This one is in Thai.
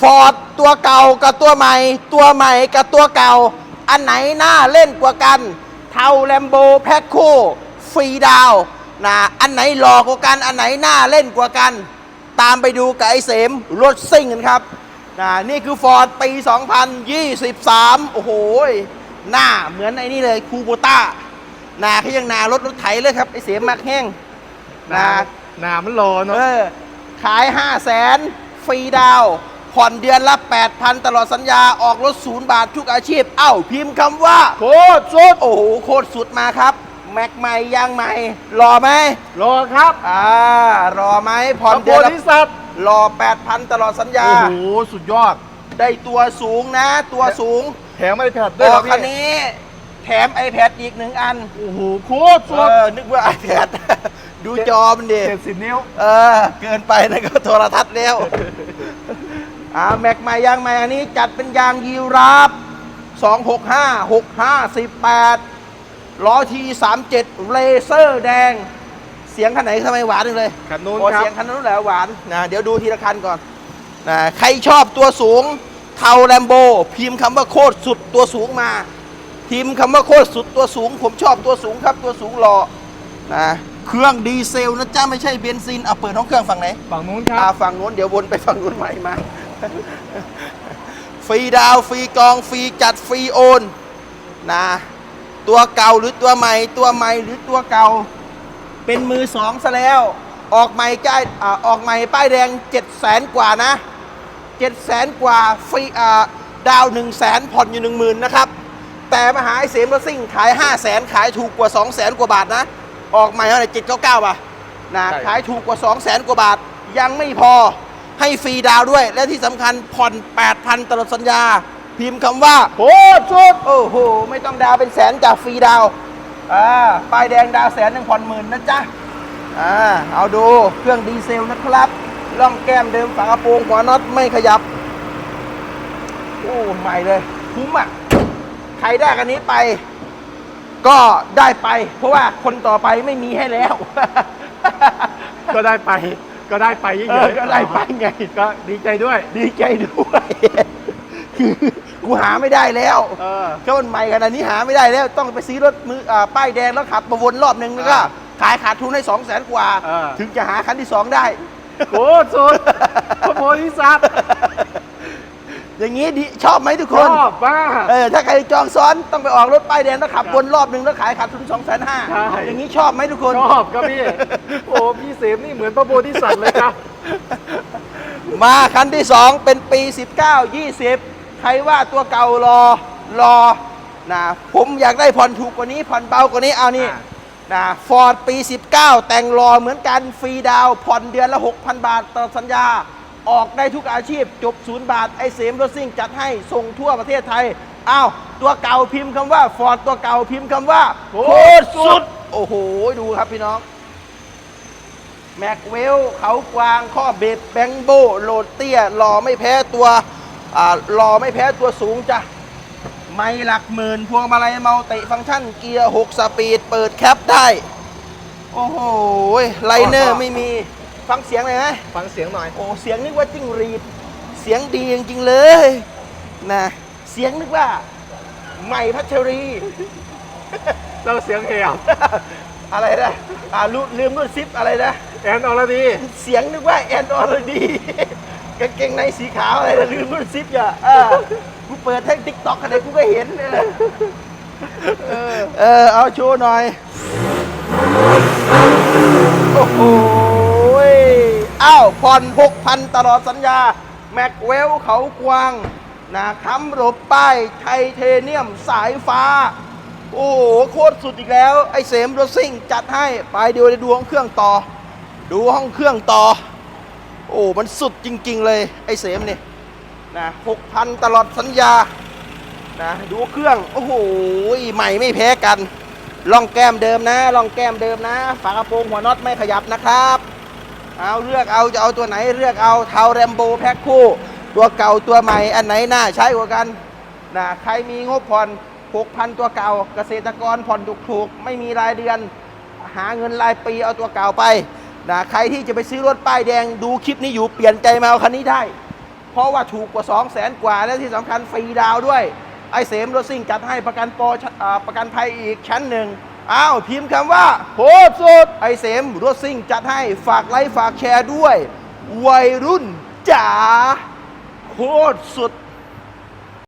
ฟอร์ดตัวเก่ากับตัวใหม่ ตัวใหม่กับตัวเก่า อันไหนน่าเล่นกว่ากัน เทาแลมโบแพ็คคู่ฟรีดาวน์นะอันไหนหลอกกว่ากัน อันไหนน่าเล่นกว่ากัน ตามไปดูกับไอ้เสมรถซิ่งกันครับนะนี่คือฟอร์ดปี 2023 โอ้โห หน้าเหมือนไอ้นี่เลยคูโบต้าหนาเขายังหนารถรถไถเลยครับไอ้เสมมักแห้งหนานะหนามันรอเอเนาะอขาย5 0 0แสนฟรีดาวน์ ผ่อนเดือนละ 8,000 ตลอดสัญญาออกรถศูนย์บาททุกอาชีพ เอ้า พิมพ์คำว่า โคตรสุด โอ้โห โคตรสุดมาครับ แม็กใหม่ยางใหม่ รอไหม รอครับอ่ารอไหมผ่อนพระโพเดือนละธิสัตว์รอ 8,000 ตลอดสัญญา โอ้โห สุดยอด ได้ตัวสูงนะ ตัวสูงแถมไอแพดบด้วยอครักบคันพี่นี้ แถม iPad อีกหนึ่งอัน โอ้โห โคตรเอสุดอนึกว่า iPad ดูจอมันดิเจ็ดสิบนิ้ว เออ เกินไปนะก็โทรทัศน์แล้ว อ่าแม็กใหม่ยางใหม่อันนี้จัดเป็นยางยีราฟ265 65 18ล้อที37เลเซอร์แดง เสียงคันไหนทำไมหวานจังเลยคันนู้นโอ้ครับเสียงคันนู้นแหละหวานนะเดี๋ยวดูทีละคันก่อนนะใครชอบตัวสูงเทาแลมโบ พิมพ์คำว่าโคตรสุดตัวสูงมาพิมพ์คำว่าโคตรสุดตัวสูง ผมชอบตัวสูงครับตัวสูงหล่อนะเครื่องดีเซลนะจ้าไม่ใช่เบนซินเอาเปิดห้องเครื่องฝั่งไหนฝั่งนู้นคอ่ารับฝั่งนู้นเดี๋ยววนไปฝั่งนู้นใหม่มา ฟรีดาวน์ฟรีกองฟรีจัดฟรีโอนนะตัวเก่าหรือตัวใหม่ตัวใหม่หรือตัวเก่า เป็นมือสองซะแล้ว ออกใหม่จ่ายอ่าออกใหม่ป้ายแดง7 0 0แสนกว่านะ7 0 0แสนกว่าฟรีอ่าดาว1 0 0 0 0แสนผ่อนอยู่ 1 0,000นะครับ แต่มหาไอเสมรถซิ่งขาย 5 0 0แสนขายถูกกว่า 2 0 0แสนกว่าบาทนะ ออกใหม่เท่าไหร่799ป่ะนะใช่ขายถูกกว่า 2 0 0แสนกว่าบาทยังไม่พอ ให้ฟรีดาวน์ด้วย และที่สำคัญผ่อน 8,000 ตลอดสัญญา พิมพ์คำว่าโคตรสุดโอ้โห ไม่ต้องดาวเป็นแสนจากฟรีดาวน์อ่าป้ายแดงดาวแสนหนึ่งผ่อนหมื่นนะจ๊ะอ่าเอาดูเครื่องดีเซลนะครับล่องแก้มเดิมฝากระโปรงหัวน็อตไม่ขยับโอ้ใหม่เลยคุ้มอะใครได้กันนี้ไป ก็ได้ไป เพราะว่าคนต่อไปไม่มีให้แล้ว ก็ได้ไป ก็ได้ไปเยเออะอๆก็ได้ไปไง ก็ดีใจด้วย ดีใจด้วย คือกูหาไม่ได้แล้วเออ ก็มันใหม่ขนาดนี้หาไม่ได้แล้ว ต้องไปซื้อรถมืออาป้ายแดงแล้วขับมาวนรอบหนึ่งแล้วก็อ่าขายขาดทุนให้สองแสนกว่า อ่า ถึงจะหาคันที่สองได้โคตรสุดพระโพธิสัตว์ อย่างนี้ดีชอบไหมทุกชคนอบมาก เออถ้าใครจองซ้อนต้องไปออกรถป้ายแดงแล้วขับวนรอบหนึ่งแล้วขายขาดทุนสองแสนห้าใช่ อย่างนี้ชอบไหมทุกคน ชอบครับพี่ โอ้พี่เสมนี่เหมือนพระโพธิสัตว์เลยครับ มาคันที่ 2 เป็นปี 19 20 ใครว่าตัวเก่ารอรอนะผมอยากได้ผ่อนถูกกว่านี้ผ่อนเบากว่านี้เอานี่อ่า นะฟอร์ดปี 19 แต่งรอเหมือนกันฟรีดาวน์ผ่อนเดือนละ 6,000 บาทต่อสัญญา ออกได้ทุกอาชีพจบศูนย์บาท ไอเสมรถซิ่งจัดให้ส่งทั่วประเทศไทย อ้าว ตัวเก่าพิมพ์คำว่าฟอร์ดตัวเก่าพิมพ์คำว่าโคตรสุด โอ้โห ดูครับพี่น้อง แม็กเวลเขากวางข้อเบ็ดแบงโบโหลดเตี้ยหล่อไม่แพ้ตัวอ่าหล่อไม่แพ้ตัวสูงจ้ะไม่หลักหมื่นพวงมาลัยเมาเตะฟังก์ชันเกียร์ 6 สปีด เปิดแคปได้ โอ้โหไลเนอร์ไม่มี ฟังเสียงเลยไหมฟังเสียงหน่อย โอ้เสียงนึกว่าจิ้งหรีด เสียงดีจริงๆเลยนะเสียงนึกว่าใหม่พัชรี เราเสียงแหบอะไรนะอ่าลืมลืมรุ่นซิปอะไรนะแอนอรดี เสียงนึกว่าแอนอรดีกางเกงในสีขาวอะไรนะลืมรุ่นซิปอย่าเออกูเปิดแท่งติ๊กต็อกอะไรกูก็เห็นเออเออเออเอาโชว์หน่อย โอ้โหย อ้าผ่อนหกพันตลอดสัญญา แม็กเวลเขากวางนะค้ำหลบป้ายไทเทเนียมสายฟ้า โอ้โห โคตรสุดอีกแล้ว ไอ้เสมรถซิ่งจัดให้ ไปเดูในดูห้องเครื่องต่อ ดูห้องเครื่องต่อ โอ้มันสุดจริง ๆ เลย ไอ้เสมเนี่ยนะหกพันตลอดสัญญานะดูเครื่อง โอ้โห ใหม่ไม่แพ้กันล่องแก้มเดิมนะล่องแก้มเดิมนะ ฝากระโปรงหัวน็อตไม่ขยับนะครับ เอาเลือกเอาจะเอาตัวไหนเลือกเอาเทาแรมโบแพ็คคู่ ตัวเก่าตัวใหม่อันไหนน่าใช้กว่ากันนะใครมีงบผ่อน6,000 ตัวเก่า เกษตรกรผ่อนถูกๆ ไม่มีรายเดือน หาเงินรายปีเอาตัวเก่าไปนะใครที่จะไปซื้อรถป้ายแดงดูคลิปนี้อยู่เปลี่ยนใจมาเอาคันนี้ได้ เพราะว่าถูกกว่า 2 0 0แสนกว่า และที่สำคัญฟรีดาวด้วย ไอเสมรถซิ่งจัดให้ประกันปอประกันภัยอีกชั้นหนึ่ง อ้าวพิมพ์คำว่าโหดสุดไอเสมรถซิ่งจัดให้ฝากไลค์ฝากแชร์ด้วย วัยรุ่นจ๋าโคตรสุด